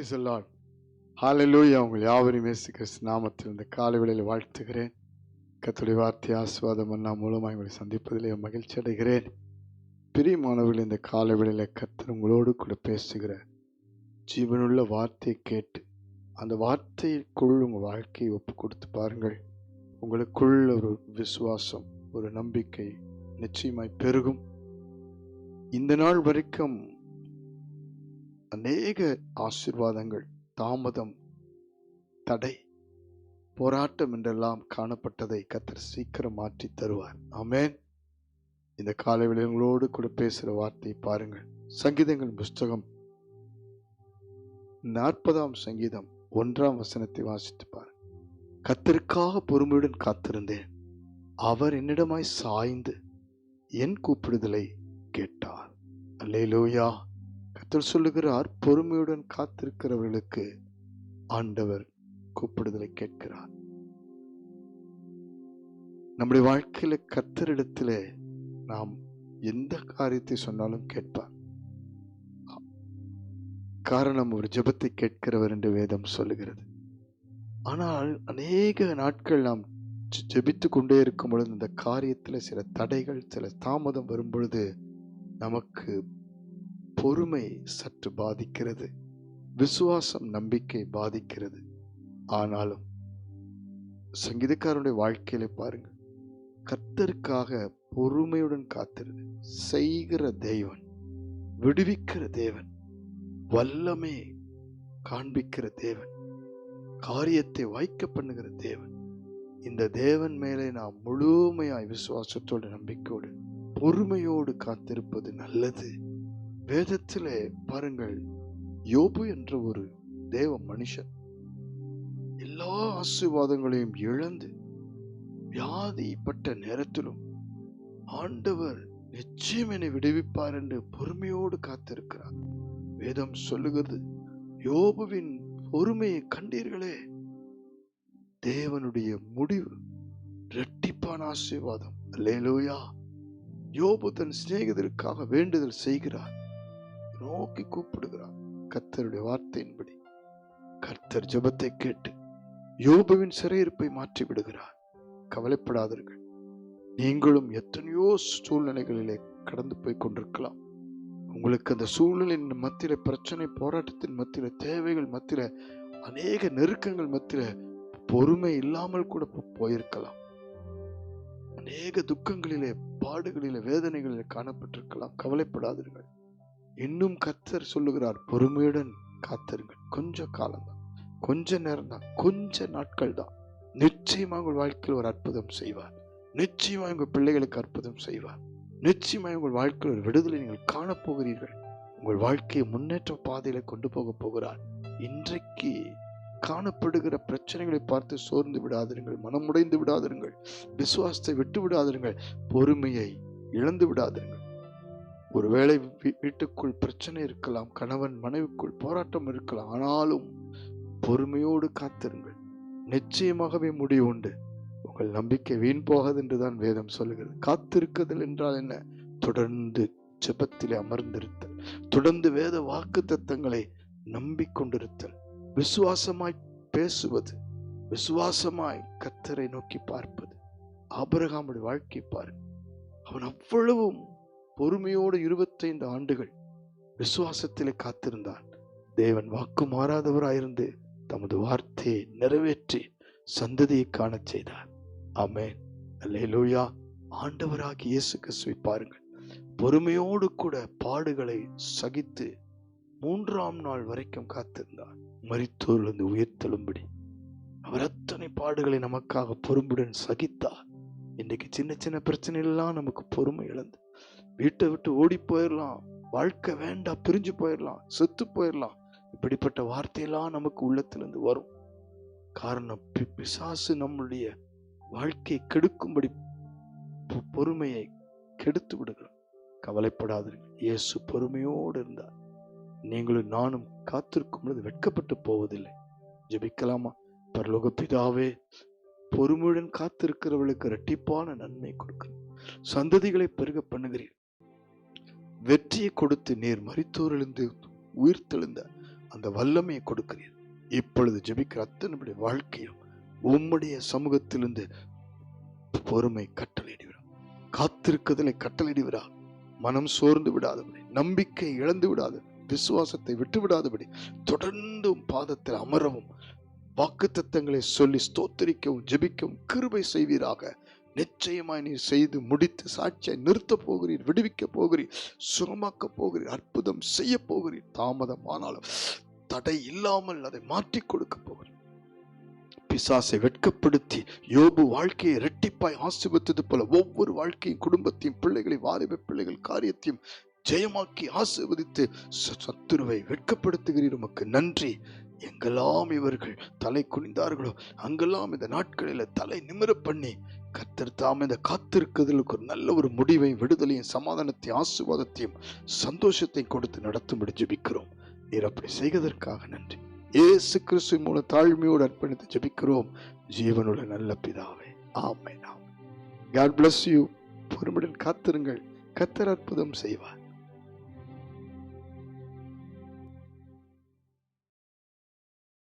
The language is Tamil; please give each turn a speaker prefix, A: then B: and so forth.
A: பிரைஸ் லார்ட் ஹalleluya உங்கள் யாவரையும் இயேசு கிறிஸ்து நாமத்தில் இந்த காலை வேளையில் வாழ்த்துகிறேன். கத்துடைய வார்த்தை ஆசீர்வாதம் அண்ணா மூலமாக உங்களை சந்திப்பதிலே மகிழ்ச்சி அடைகிறேன். பிரியமானவர்கள் இந்த காலை வேளையில் கர்த்தர் உங்களோடு கூட பேசுகிற ஜீவனுள்ள வார்த்தையை கேட்டு அந்த வார்த்தைக்குள் உங்கள் வாழ்க்கையை ஒப்பு கொடுத்து பாருங்கள். உங்களுக்குள் ஒரு விசுவாசம் ஒரு நம்பிக்கை நிச்சயமாய் பெருகும். இந்த நாள் வரைக்கும் அநேக ஆசீர்வாதங்கள் தாமதம் தடை போராட்டம் என்றெல்லாம் காணப்பட்டதை கத்தர் சீக்கிரம் மாற்றி தருவார். ஆமேன். இந்த காலை விளையங்களோடு கூட பேசுகிற வார்த்தையை பாருங்கள். சங்கீதங்கள் புஸ்தகம் நாற்பதாம் சங்கீதம் ஒன்றாம் வசனத்தை வாசித்து பாருங்கள். கத்தருக்காக பொறுமையுடன் காத்திருந்தேன். அவர் என்னிடமாய் சாய்ந்து என் கூப்பிடுதலை கேட்டார். அல்லேலூயா. கர்த்தர் சொல்லுகிறார் பொறுமையுடன் காத்திருக்கிறவர்களுக்கு ஆண்டவர் கூப்பிடுதலை கேட்கிறார். நம்முடைய வாழ்க்கையில கத்தரிடத்துல நாம் எந்த காரியத்தை சொன்னாலும் கேட்பார். காரணம் ஒரு ஜெபத்தை கேட்கிறவர் என்று வேதம் சொல்லுகிறது. ஆனால் அநேக நாட்கள் நாம் ஜெபித்து கொண்டே இருக்கும் பொழுது இந்த காரியத்துல சில தடைகள் சில தாமதம் வரும் பொழுது நமக்கு பொறுமை சற்று பாதிக்கிறது. விசுவாசம் நம்பிக்கை பாதிக்கிறது. ஆனாலும் சங்கீதக்காரனுடைய வாழ்க்கையில பாருங்க கர்த்தருக்காக பொறுமையுடன் காத்திருது. செய்கிற தேவன் விடுவிக்கிற தேவன் வல்லமே காண்பிக்கிற தேவன் காரியத்தை வாய்க்க பண்ணுகிற தேவன். இந்த தேவன் மேலே நாம் முழுமையாய் விசுவாசத்தோடு நம்பிக்கையோடு பொறுமையோடு காத்திருப்பது நல்லது. வேதத்திலே பாருங்கள் யோபு என்ற ஒரு தேவ மனுஷன் எல்லா ஆசீர்வாதங்களையும் இழந்து வியாதிப்பட்ட நேரத்திலும் ஆண்டவர் நிச்சயம் என்னை விடுவிப்பார் என்று பொறுமையோடு காத்திருக்கிறார். வேதம் சொல்லுகிறது யோபுவின் பொறுமையை கண்டீர்களே தேவனுடைய முடிவு இரட்டிப்பான ஆசீர்வாதம். லேலோயா யோபு தன் சிநேகிதருக்காக வேண்டுதல் செய்கிறார். நோக்கி கூப்பிடுகிறார். கர்த்தருடைய வார்த்தையின்படி. கர்த்தர் ஜெபத்தை கேட்டு யோபுவின் சிறையிருப்பை மாற்றி விடுகிறார். கவலைப்படாதீர்கள். நீங்களும் எத்தனையோ சூழ்நிலைகளிலே கடந்து போய் கொண்டிருக்கலாம். உங்களுக்கு அந்த சூழ்நிலையின் மத்தியில பிரச்சனை போராட்டத்தின் மத்தியில தேவைகள் மத்தியில அநேக நெருக்கங்கள் மத்தியில பொறுமை இல்லாமல் கூட போயிருக்கலாம். அநேக துக்கங்களிலே பாடுகளிலே வேதனைகளிலே காணப்பட்டிருக்கலாம். கவலைப்படாதீர்கள். இன்னும் கர்த்தர் சொல்லுகிறார் பொறுமையுடன் காத்திருங்கள். கொஞ்ச காலம்தான். கொஞ்ச நேரம் தான் கொஞ்ச நாட்கள் தான் நிச்சயமா உங்கள் வாழ்க்கையில் ஒரு அற்புதம் செய்வார். நிச்சயமா உங்கள் பிள்ளைகளுக்கு அற்புதம் செய்வார். நிச்சயமா உங்கள் வாழ்க்கையில் ஒரு விடுதலை நீங்கள் காணப்போகிறீர்கள் உங்கள் வாழ்க்கையை முன்னேற்ற பாதையில கொண்டு போக போகிறார். இன்றைக்கு காணப்படுகிற பிரச்சனைகளை பார்த்து சோர்ந்து விடாதிருங்கள் மனமுடைந்து விடாதிருங்கள் விசுவாசத்தை விட்டு விடாதிருங்கள் பொறுமையை இழந்து விடாதிருங்கள். ஒருவேளை வீட்டுக்குள் பிரச்சனை இருக்கலாம் கணவன் மனைவிக்குள் போராட்டம் இருக்கலாம் ஆனாலும் பொறுமையோடு காத்திருங்கள். நிச்சயமாகவே முடிவு உண்டு. உங்கள் நம்பிக்கை வீண் போகாது என்றுதான் வேதம் சொல்லுகிறது. காத்திருக்குதல் என்றால் என்ன? தொடர்ந்து ஜெபத்திலே அமர்ந்திருத்தல். தொடர்ந்து வேத வாக்கு தத்தங்களை நம்பிக்கொண்டிருத்தல். விசுவாசமாய் பேசுவது. விசுவாசமாய் கத்தரை நோக்கி பார்ப்பது. ஆபரகாமுடைய வாழ்க்கை பாருங்கள். அவன் அவ்வளவும் பொறுமையோடு இருபத்தைந்து ஆண்டுகள் விசுவாசத்திலே காத்திருந்தான். தேவன் வாக்கு மாறாதவராயிருந்து தமது வார்த்தையை நிறைவேற்றி சந்ததியை காணச் செய்தார். ஆமென். அல்லேலூயா. ஆண்டவராகி இயேசு கிறிஸ்துவை பாருங்கள். பொறுமையோடு கூட பாடுகளை சகித்து மூன்றாம் நாள் வரைக்கும் காத்திருந்தார். மறித்தோர்லிருந்து உயிர்த்தெழும்படி அவர் அத்தனை பாடுகளை நமக்காக பொறுமுடன் சகித்தார். இன்னைக்கு சின்ன சின்ன பிரச்சனை எல்லாம் நமக்கு பொறுமை இழந்து வீட்டை விட்டு ஓடி போயிடலாம் வாழ்க்கை வேண்டாம் பிரிஞ்சு போயிடலாம் செத்து போயிடலாம் இப்படிப்பட்ட வார்த்தையெல்லாம் நமக்கு உள்ளத்திலிருந்து வரும். காரணம் பி- பிசாசு நம்முடைய வாழ்க்கையை கெடுக்கும்படி பொறுமையை கெடுத்து விடுகிறோம் கவலைப்படாதீர்கள். இயேசு பொறுமையோடு இருந்தார். நீங்களும் நானும் காத்திருக்கும் பொழுது வெட்கப்பட்டு போவதில்லை. ஜெபிக்கலாமா? பரலோக பிதாவே பொறுமையுடன் காத்திருக்கிறவளுக்கு இரட்டிப்பான நன்மை கொடுக்கிறேன் சந்ததிகளை பெருக பண்ணுகிறீர். வெற்றியை கொடுத்து நீர் மறித்தோரிலிருந்து உயிர்த்தெழுந்த அந்த வல்லமையை கொடுக்கிறீர். இப்பொழுது ஜெபிக்கிற அத்தனுடைய வாழ்க்கையும் உம்முடைய சமூகத்திலிருந்து பொறுமை கட்டளையிடுகிறார் காத்திருக்குதலை கட்டளையிடுகிறார் மனம் சோர்ந்து விடாதபடி நம்பிக்கை இழந்து விடாது விசுவாசத்தை விட்டு விடாதபடி தொடர்ந்து பாதத்தில் அமரவும் வாக்குத்தத்தங்களை சொல்லி ஸ்தோத்தரிக்கவும் ஜெபிக்கவும் கிருபை செய்வீராக. நிச்சயமாய் நீர் செய்து முடித்து சாட்சியை நிறுத்த போகிறீர் விடுவிக்க போகிறீர் சுகமாக்க போகிறீர் அற்புதம் செய்ய போகிறீர். தாமதம் ஆனாலும் தடை இல்லாமல் அதை மாற்றிக் கொடுக்க போகிறீர். பிசாசை வெட்கப்படுத்தி யோபு வாழ்க்கையை இரட்டிப்பாய் ஆசிர்வத்தது போல ஒவ்வொரு வாழ்க்கையும் குடும்பத்தையும் பிள்ளைகளை வாலிப பிள்ளைகள் காரியத்தையும் ஜெயமாக்கி ஆசீர்வதித்து ச- சத்துருவை வெட்கப்படுத்துகிறீர் உமக்கு நன்றி. எங்கெல்லாம் இவர்கள் தலை குனிந்தார்களோ அங்கெல்லாம் இந்த நாட்களில் தலை நிமிர பண்ணி கத்தர் தாம் இந்த காத்திருக்குதலுக்கு ஒரு நல்ல ஒரு முடிவை விடுதலையும் சமாதானத்தையும் ஆசீர்வாதத்தையும் சந்தோஷத்தையும் கொடுத்து நடத்தும்படி ஜெபிக்கிறோம். நீர் அப்படி செய்வதற்காக நன்றி. ஏசு கிறிஸ்து மூலம் தாழ்மையோடு அர்ப்பணித்து ஜெபிக்கிறோம். ஜீவனுள்ள நல்ல பிதாவே. ஆமை நாம் காட் பிளஸ் யூ பொறுமையுடன் காத்திருங்கள். கத்தர் அற்புதம் செய்வார்.